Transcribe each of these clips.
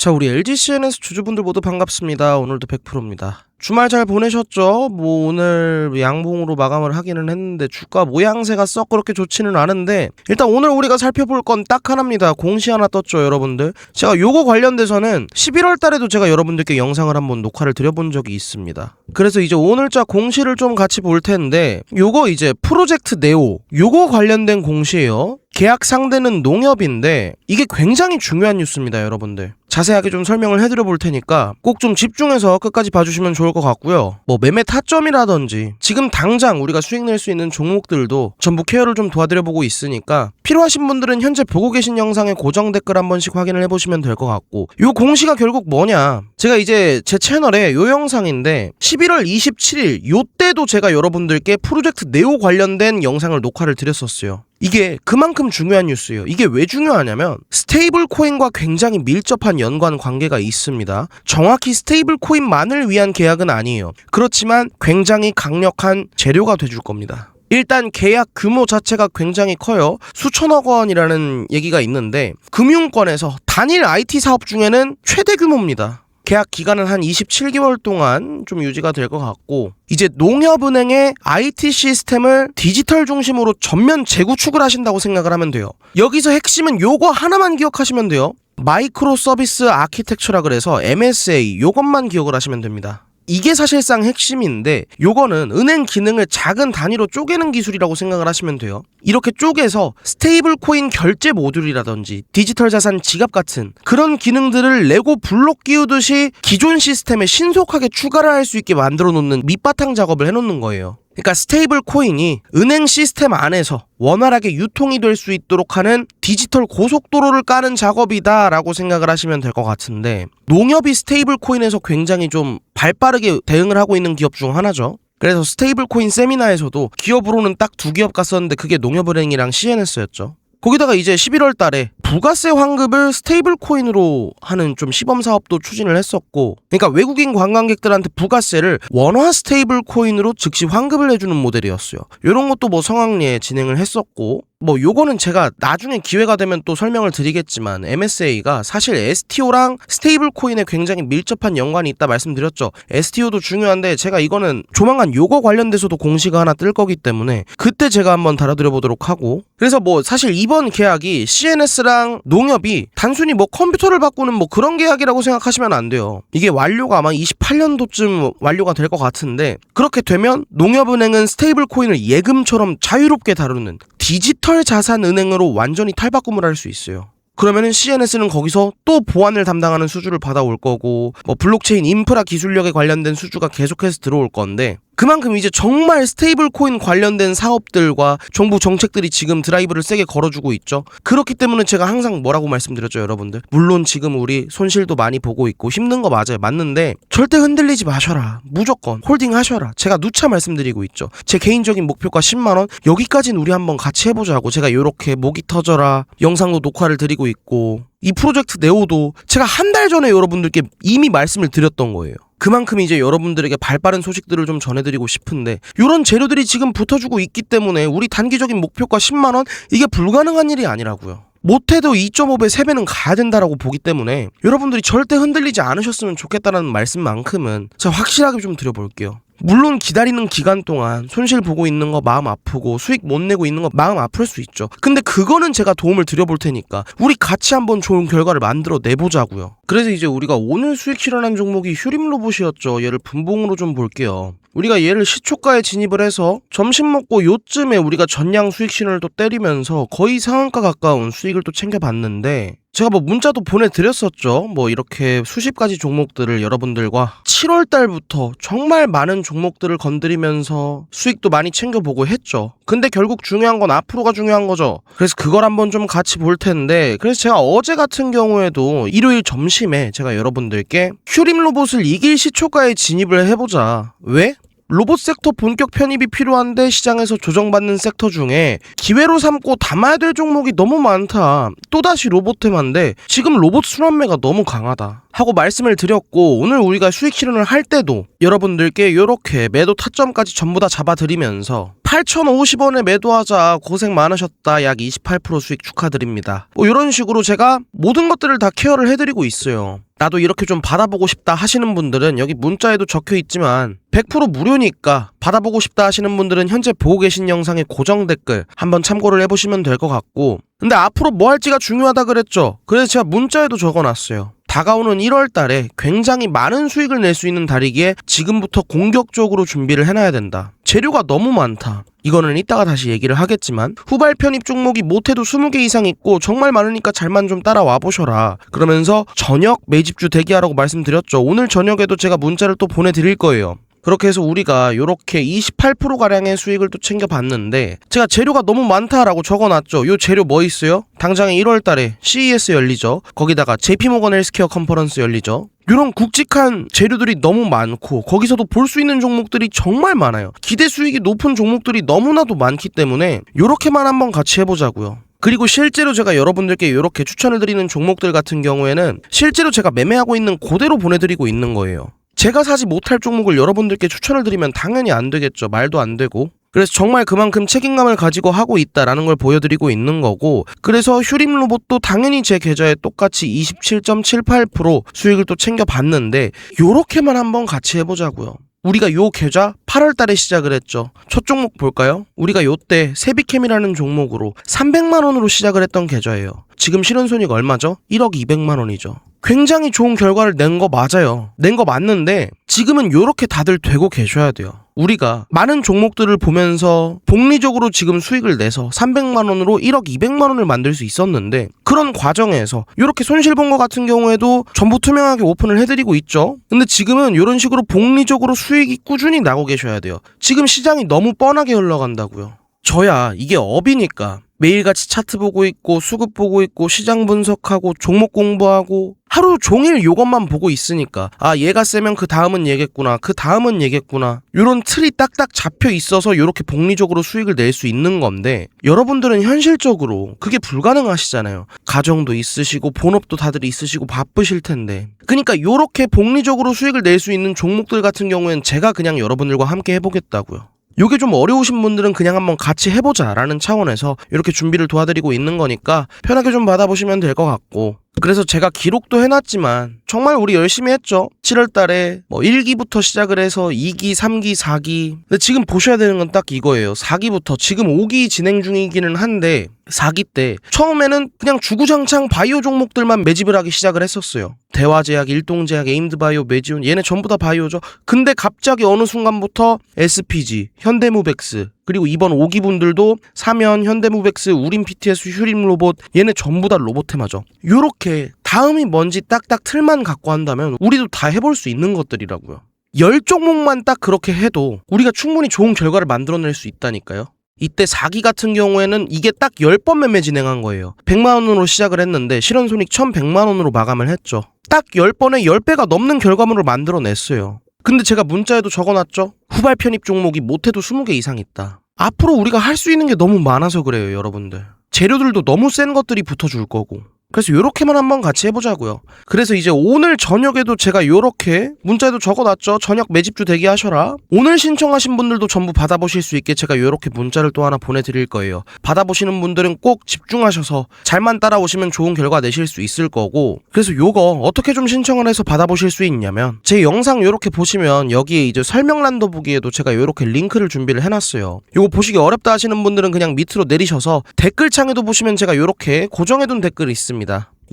자, 우리 LG CNS 주주분들 모두 반갑습니다. 오늘도 100%입니다. 주말 잘 보내셨죠? 뭐 오늘 양봉으로 마감을 하기는 했는데 주가 모양새가 썩 그렇게 좋지는 않은데 일단 오늘 우리가 살펴볼 건 딱 하나입니다. 공시 하나 떴죠, 여러분들. 제가 요거 관련돼서는 11월 달에도 제가 여러분들께 영상을 한번 녹화를 드려본 적이 있습니다. 그래서 이제 오늘자 공시를 좀 같이 볼 텐데 요거 이제 프로젝트 네오 요거 관련된 공시예요. 계약 상대는 농협인데 이게 굉장히 중요한 뉴스입니다, 여러분들. 자세하게 좀 설명을 해드려 볼 테니까 꼭 좀 집중해서 끝까지 봐주시면 좋을 것 같고요. 뭐 매매 타점이라든지 지금 당장 우리가 수익 낼 수 있는 종목들도 전부 케어를 좀 도와드려 보고 있으니까 필요하신 분들은 현재 보고 계신 영상의 고정 댓글 한 번씩 확인을 해보시면 될 것 같고 요 공시가 결국 뭐냐 제가 이제 제 채널에 요 영상인데 11월 27일 요 때도 제가 여러분들께 프로젝트 네오 관련된 영상을 녹화를 드렸었어요. 이게 그만큼 중요한 뉴스예요. 이게 왜 중요하냐면 스테이블 코인과 굉장히 밀접한 연관 관계가 있습니다. 정확히 스테이블 코인만을 위한 계약은 아니에요. 그렇지만 굉장히 강력한 재료가 돼줄 겁니다. 일단 계약 규모 자체가 굉장히 커요. 수천억 원이라는 얘기가 있는데 금융권에서 단일 IT 사업 중에는 최대 규모입니다. 계약 기간은 한 27개월 동안 좀 유지가 될 것 같고 이제 농협은행의 IT 시스템을 디지털 중심으로 전면 재구축을 하신다고 생각을 하면 돼요. 여기서 핵심은 요거 하나만 기억하시면 돼요. 마이크로 서비스 아키텍처라 그래서 MSA 요것만 기억을 하시면 됩니다. 이게 사실상 핵심인데 요거는 은행 기능을 작은 단위로 쪼개는 기술이라고 생각을 하시면 돼요. 이렇게 쪼개서 스테이블 코인 결제 모듈이라든지 디지털 자산 지갑 같은 그런 기능들을 레고 블록 끼우듯이 기존 시스템에 신속하게 추가를 할 수 있게 만들어 놓는 밑바탕 작업을 해 놓는 거예요. 그러니까 스테이블 코인이 은행 시스템 안에서 원활하게 유통이 될 수 있도록 하는 디지털 고속도로를 까는 작업이다라고 생각을 하시면 될 것 같은데 농협이 스테이블 코인에서 굉장히 좀 발빠르게 대응을 하고 있는 기업 중 하나죠. 그래서 스테이블 코인 세미나에서도 기업으로는 딱 두 기업 갔었는데 그게 농협은행이랑 CNS였죠. 거기다가 이제 11월 달에 부가세 환급을 스테이블 코인으로 하는 좀 시범 사업도 추진을 했었고 그러니까 외국인 관광객들한테 부가세를 원화 스테이블 코인으로 즉시 환급을 해주는 모델이었어요. 이런 것도 뭐 성황리에 진행을 했었고 뭐 요거는 제가 나중에 기회가 되면 또 설명을 드리겠지만 MSA가 사실 STO랑 스테이블 코인에 굉장히 밀접한 연관이 있다 말씀드렸죠. STO도 중요한데 제가 이거는 조만간 요거 관련돼서도 공시가 하나 뜰 거기 때문에 그때 제가 한번 다뤄드려 보도록 하고 그래서 뭐 사실 이번 계약이 CNS랑 농협이 단순히 뭐 컴퓨터를 바꾸는 뭐 그런 계약이라고 생각하시면 안 돼요. 이게 완료가 아마 28년도쯤 완료가 될 것 같은데 그렇게 되면 농협은행은 스테이블 코인을 예금처럼 자유롭게 다루는 디지털 자산 은행으로 완전히 탈바꿈을 할 수 있어요. 그러면은 CNS는 거기서 또 보안을 담당하는 수주를 받아올 거고 뭐 블록체인 인프라 기술력에 관련된 수주가 계속해서 들어올 건데 그만큼 이제 정말 스테이블 코인 관련된 사업들과 정부 정책들이 지금 드라이브를 세게 걸어주고 있죠. 그렇기 때문에 제가 항상 뭐라고 말씀드렸죠, 여러분들. 물론 지금 우리 손실도 많이 보고 있고 힘든 거 맞아요. 맞는데 절대 흔들리지 마셔라. 무조건 홀딩 하셔라. 제가 누차 말씀드리고 있죠. 제 개인적인 목표가 10만 원. 여기까지는 우리 한번 같이 해보자고 제가 이렇게 목이 터져라 영상도 녹화를 드리고 있고 이 프로젝트 네오도 제가 한 달 전에 여러분들께 이미 말씀을 드렸던 거예요. 그만큼 이제 여러분들에게 발빠른 소식들을 좀 전해드리고 싶은데 이런 재료들이 지금 붙어주고 있기 때문에 우리 단기적인 목표가 10만 원 이게 불가능한 일이 아니라고요. 못해도 2.5배, 3배는 가야 된다라고 보기 때문에 여러분들이 절대 흔들리지 않으셨으면 좋겠다는 말씀만큼은 제가 확실하게 좀 드려볼게요. 물론 기다리는 기간 동안 손실 보고 있는 거 마음 아프고 수익 못 내고 있는 거 마음 아플 수 있죠. 근데 그거는 제가 도움을 드려볼 테니까 우리 같이 한번 좋은 결과를 만들어 내보자고요. 그래서 이제 우리가 오늘 수익 실현한 종목이 휴림 로봇이었죠. 얘를 분봉으로 좀 볼게요. 우리가 얘를 시초가에 진입을 해서 점심 먹고 요쯤에 우리가 전량 수익 신호를 또 때리면서 거의 상한가 가까운 수익을 또 챙겨봤는데 제가 뭐 문자도 보내드렸었죠. 뭐 이렇게 수십 가지 종목들을 여러분들과 7월 달부터 정말 많은 종목들을 건드리면서 수익도 많이 챙겨보고 했죠. 근데 결국 중요한 건 앞으로가 중요한 거죠. 그래서 그걸 한번 좀 같이 볼 텐데 그래서 제가 어제 같은 경우에도 일요일 점심에 제가 여러분들께 휴림 로봇을 이길 시초가에 진입을 해보자. 왜? 로봇 섹터 본격 편입이 필요한데 시장에서 조정받는 섹터 중에 기회로 삼고 담아야 될 종목이 너무 많다. 또다시 로봇 테마인데 지금 로봇 순환매가 너무 강하다. 하고 말씀을 드렸고 오늘 우리가 수익 실현을 할 때도 여러분들께 이렇게 매도 타점까지 전부 다 잡아드리면서 8,050원에 매도하자 고생 많으셨다 약 28% 수익 축하드립니다. 뭐 이런 식으로 제가 모든 것들을 다 케어를 해드리고 있어요. 나도 이렇게 좀 받아보고 싶다 하시는 분들은 여기 문자에도 적혀 있지만 100% 무료니까 받아보고 싶다 하시는 분들은 현재 보고 계신 영상의 고정 댓글 한번 참고를 해보시면 될 것 같고 근데 앞으로 뭐 할지가 중요하다 그랬죠. 그래서 제가 문자에도 적어놨어요. 다가오는 1월 달에 굉장히 많은 수익을 낼 수 있는 달이기에 지금부터 공격적으로 준비를 해놔야 된다. 재료가 너무 많다. 이거는 이따가 다시 얘기를 하겠지만 후발 편입 종목이 못해도 20개 이상 있고 정말 많으니까 잘만 좀 따라와 보셔라. 그러면서 저녁 매집주 대기하라고 말씀드렸죠. 오늘 저녁에도 제가 문자를 또 보내드릴 거예요. 그렇게 해서 우리가 요렇게 28%가량의 수익을 또 챙겨봤는데 제가 재료가 너무 많다라고 적어놨죠. 요 재료 뭐 있어요? 당장에 1월 달에 CES 열리죠. 거기다가 JP모건 헬스케어 컨퍼런스 열리죠. 이런 굵직한 재료들이 너무 많고 거기서도 볼 수 있는 종목들이 정말 많아요. 기대 수익이 높은 종목들이 너무나도 많기 때문에 요렇게만 한번 같이 해보자고요. 그리고 실제로 제가 여러분들께 이렇게 추천을 드리는 종목들 같은 경우에는 실제로 제가 매매하고 있는 그대로 보내드리고 있는 거예요. 제가 사지 못할 종목을 여러분들께 추천을 드리면 당연히 안 되겠죠. 말도 안 되고. 그래서 정말 그만큼 책임감을 가지고 하고 있다라는 걸 보여드리고 있는 거고 그래서 휴림 로봇도 당연히 제 계좌에 똑같이 27.78% 수익을 또 챙겨봤는데 요렇게만 한번 같이 해보자고요. 우리가 요 계좌 8월 달에 시작을 했죠. 첫 종목 볼까요? 우리가 요때 세비캠이라는 종목으로 300만 원으로 시작을 했던 계좌예요. 지금 실현손익 얼마죠? 1억 200만 원이죠. 굉장히 좋은 결과를 낸 거 맞아요. 낸 거 맞는데 지금은 요렇게 다들 되고 계셔야 돼요. 우리가 많은 종목들을 보면서 복리적으로 지금 수익을 내서 300만 원으로 1억 200만 원을 만들 수 있었는데 그런 과정에서 이렇게 손실 본거 같은 경우에도 전부 투명하게 오픈을 해드리고 있죠. 근데 지금은 이런 식으로 복리적으로 수익이 꾸준히 나고 계셔야 돼요. 지금 시장이 너무 뻔하게 흘러간다고요. 저야 이게 업이니까 매일같이 차트 보고 있고 수급 보고 있고 시장 분석하고 종목 공부하고 하루 종일 요것만 보고 있으니까 아 얘가 세면 그 다음은 얘겠구나 그 다음은 얘겠구나 요런 틀이 딱딱 잡혀 있어서 요렇게 복리적으로 수익을 낼 수 있는 건데 여러분들은 현실적으로 그게 불가능하시잖아요. 가정도 있으시고 본업도 다들 있으시고 바쁘실 텐데. 그러니까 요렇게 복리적으로 수익을 낼 수 있는 종목들 같은 경우엔 제가 그냥 여러분들과 함께 해보겠다고요 요게 좀 어려우신 분들은 그냥 한번 같이 해보자 라는 차원에서 이렇게 준비를 도와드리고 있는 거니까 편하게 좀 받아보시면 될 것 같고 그래서 제가 기록도 해놨지만 정말 우리 열심히 했죠. 7월 달에 뭐 1기부터 시작을 해서 2기, 3기, 4기. 근데 지금 보셔야 되는 건 딱 이거예요. 4기부터. 지금 5기 진행 중이기는 한데 4기 때 처음에는 그냥 주구장창 바이오 종목들만 매집을 하기 시작을 했었어요. 대화제약, 일동제약, 에임드바이오, 메지온. 얘네 전부 다 바이오죠. 근데 갑자기 어느 순간부터 SPG, 현대무백스 그리고 이번 5기 분들도 사면, 현대무백스, 우림 PTS, 휴림 로봇 얘네 전부 다 로봇 테마죠 요렇게 다음이 뭔지 딱딱 틀만 갖고 한다면 우리도 다 해볼 수 있는 것들이라고요 열 종목만 딱 그렇게 해도 우리가 충분히 좋은 결과를 만들어낼 수 있다니까요 이때 4기 같은 경우에는 이게 딱 10번 매매 진행한 거예요. 100만 원으로 시작을 했는데 실현손익 1100만 원으로 마감을 했죠. 딱 10번에 10배가 넘는 결과물을 만들어냈어요. 근데 제가 문자에도 적어놨죠. 후발 편입 종목이 못해도 20개 이상 있다. 앞으로 우리가 할 수 있는 게 너무 많아서 그래요, 여러분들. 재료들도 너무 센 것들이 붙어줄 거고. 그래서 요렇게만 한번 같이 해보자고요. 그래서 이제 오늘 저녁에도 제가 요렇게 문자에도 적어놨죠. 저녁 매집주 대기하셔라. 오늘 신청하신 분들도 전부 받아보실 수 있게 제가 요렇게 문자를 또 하나 보내드릴 거예요. 받아보시는 분들은 꼭 집중하셔서 잘만 따라오시면 좋은 결과 내실 수 있을 거고 그래서 요거 어떻게 좀 신청을 해서 받아보실 수 있냐면 제 영상 요렇게 보시면 여기에 이제 설명란도 보기에도 제가 요렇게 링크를 준비를 해놨어요. 요거 보시기 어렵다 하시는 분들은 그냥 밑으로 내리셔서 댓글창에도 보시면 제가 요렇게 고정해둔 댓글이 있습니다.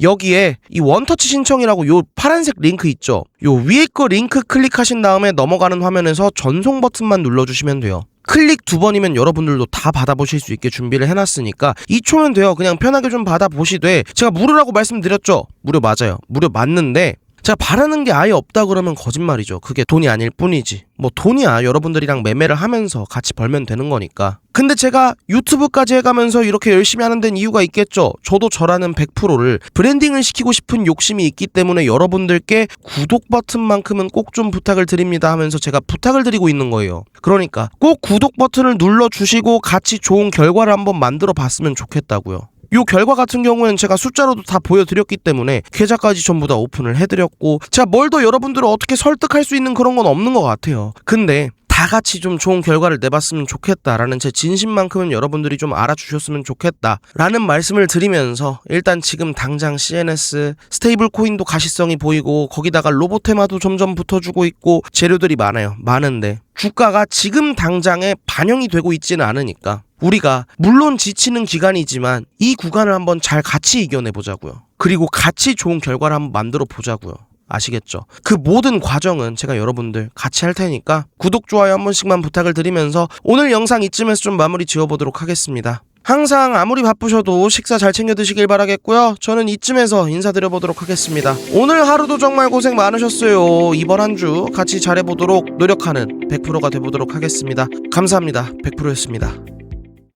여기에 이 원터치 신청이라고 요 파란색 링크 있죠. 요 위에 거 링크 클릭하신 다음에 넘어가는 화면에서 전송 버튼만 눌러주시면 돼요. 클릭 두 번이면 여러분들도 다 받아보실 수 있게 준비를 해놨으니까 2초면 돼요. 그냥 편하게 좀 받아보시되 제가 무료라고 말씀드렸죠. 무료 맞아요. 무료 맞는데 제가 바라는 게 아예 없다 그러면 거짓말이죠. 그게 돈이 아닐 뿐이지. 뭐 돈이야 여러분들이랑 매매를 하면서 같이 벌면 되는 거니까. 근데 제가 유튜브까지 해가면서 이렇게 열심히 하는 데는 이유가 있겠죠. 저도 저라는 100%를 브랜딩을 시키고 싶은 욕심이 있기 때문에 여러분들께 구독 버튼만큼은 꼭 좀 부탁을 드립니다 하면서 제가 부탁을 드리고 있는 거예요. 그러니까 꼭 구독 버튼을 눌러주시고 같이 좋은 결과를 한번 만들어 봤으면 좋겠다고요. 요 결과 같은 경우에는 제가 숫자로도 다 보여드렸기 때문에 계좌까지 전부 다 오픈을 해드렸고 제가 뭘 더 여러분들을 어떻게 설득할 수 있는 그런 건 없는 것 같아요. 근데 다 같이 좀 좋은 결과를 내봤으면 좋겠다라는 제 진심만큼은 여러분들이 좀 알아주셨으면 좋겠다라는 말씀을 드리면서 일단 지금 당장 CNS 스테이블 코인도 가시성이 보이고 거기다가 로봇 테마도 점점 붙어주고 있고 재료들이 많아요. 많은데 주가가 지금 당장에 반영이 되고 있지는 않으니까 우리가 물론 지치는 기간이지만 이 구간을 한번 잘 같이 이겨내 보자고요. 그리고 같이 좋은 결과를 한번 만들어 보자고요. 아시겠죠? 그 모든 과정은 제가 여러분들 같이 할 테니까 구독, 좋아요 한 번씩만 부탁을 드리면서 오늘 영상 이쯤에서 좀 마무리 지어보도록 하겠습니다. 항상 아무리 바쁘셔도 식사 잘 챙겨 드시길 바라겠고요. 저는 이쯤에서 인사드려보도록 하겠습니다. 오늘 하루도 정말 고생 많으셨어요. 이번 한 주 같이 잘해보도록 노력하는 100%가 돼보도록 하겠습니다. 감사합니다. 100%였습니다.